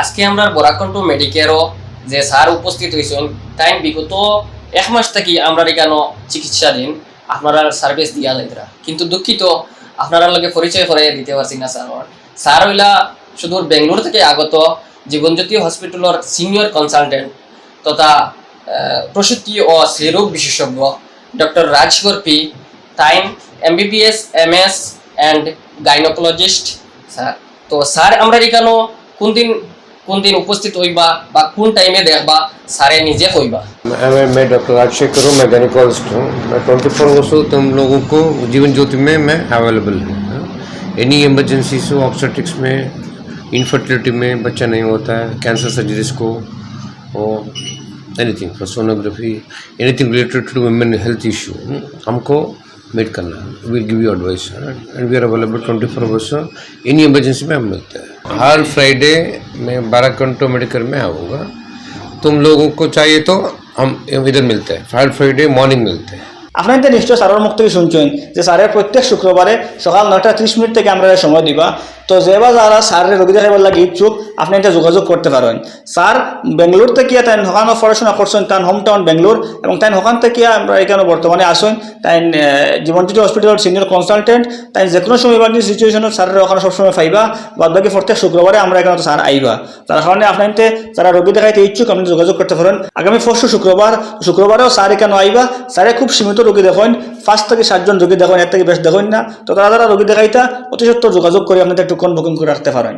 আজকে আমরা বরাকণ্ঠ মেডিকেলও যে স্যার উপস্থিত হয়েছেন তাই বিগত এক মাস থেকে আমরা এখানে চিকিৎসাধীন? আপনারা সার্ভিস দিয়া যাইতরা। কিন্তু দুঃখিত, আপনারা লগে পরিচয় করে দিতে পারছি না স্যার স্যার হইলা শুধু বেঙ্গলোর থেকে আগত জীবনজ্যোতি হসপিটালের সিনিয়র কনসালটেন্ট তথা প্রসূতি ও স্ত্রীরোগ বিশেষজ্ঞ ডক্টর রাজকর পি time M S and gynaecologist sir. তো স্যার, আমরা এখানে কোন দিন কোন দিন উপস্থিত হইবা বা কোন টাইমে দেখবা স্যারে নিজে হইবা मैं मैं डॉक्टर राजशेखर हूँ मैं गायनिकोलॉजिस्ट हूँ मैं ट्वेंटी फोर आवर्स तुम लोगों को जीवन ज्योति में मैं अवेलेबल हूँ एनी इमरजेंसीज हो ऑब्स्टेटिक्स में इनफर्टिलिटी में बच्चा नहीं होता है कैंसर सर्जरीज को और anything for sonography anything related to women health issue हमको मीट करना will give you advice and we are available twenty four hours any emergency में हम मिलते हैं हर फ्राइडे मैं बारह घंटो मेडिकल में आऊँगा। तुम लोगों को चाहिए तो हम इधर मिलते हैं। हर फ्राइडे मॉर्निंग मिलते हैं। আপনার তো নিশ্চয় স্যারের মুখ থেকে শুনছেন যে স্যারের প্রত্যেক শুক্রবারে সকাল নয়টা ত্রিশ মিনিট থেকে আমরা সময় দিবা। তো যে বা যারা স্যারের রোগী দেখাবার লাগে ইচ্ছুক, আপনি এটা যোগাযোগ করতে পারেন। স্যার বেঙ্গলোর থেকে তাই ওখানে পড়াশোনা করছেন তার হোম টাউন বেঙ্গলোর এবং তাই ওখান থেকে আমরা এখানে বর্তমানে আসুন। তাই জীবনজ্যোতি হসপিটালের সিনিয়র কনসালটেন্ট তাই যে কোনো সময় ইমার্জেন্সি সিচুয়েশনত স্যারের ওখানে সবসময় পাইবা। বাদ বাকি প্রত্যেক শুক্রবারে আমরা এখানে স্যার আইবা। তার কারণে আপনার যারা রোগী দেখাইতে ইচ্ছুক, আপনি যোগাযোগ করতে পারেন। আগামী পরশু শুক্রবার শুক্রবারেও স্যার এখানে আইবা। স্যারে খুব সীমিত রোগী দেখেন ফার্স্ট থেকে সাতজন রোগী দেখেন, এর থেকে বেশ দেখেন না। তো তারা তারা রোগী দেখাইতা, অতি যোগাযোগ করে আপনাদের একটু বুকিং করে রাখতে পারেন।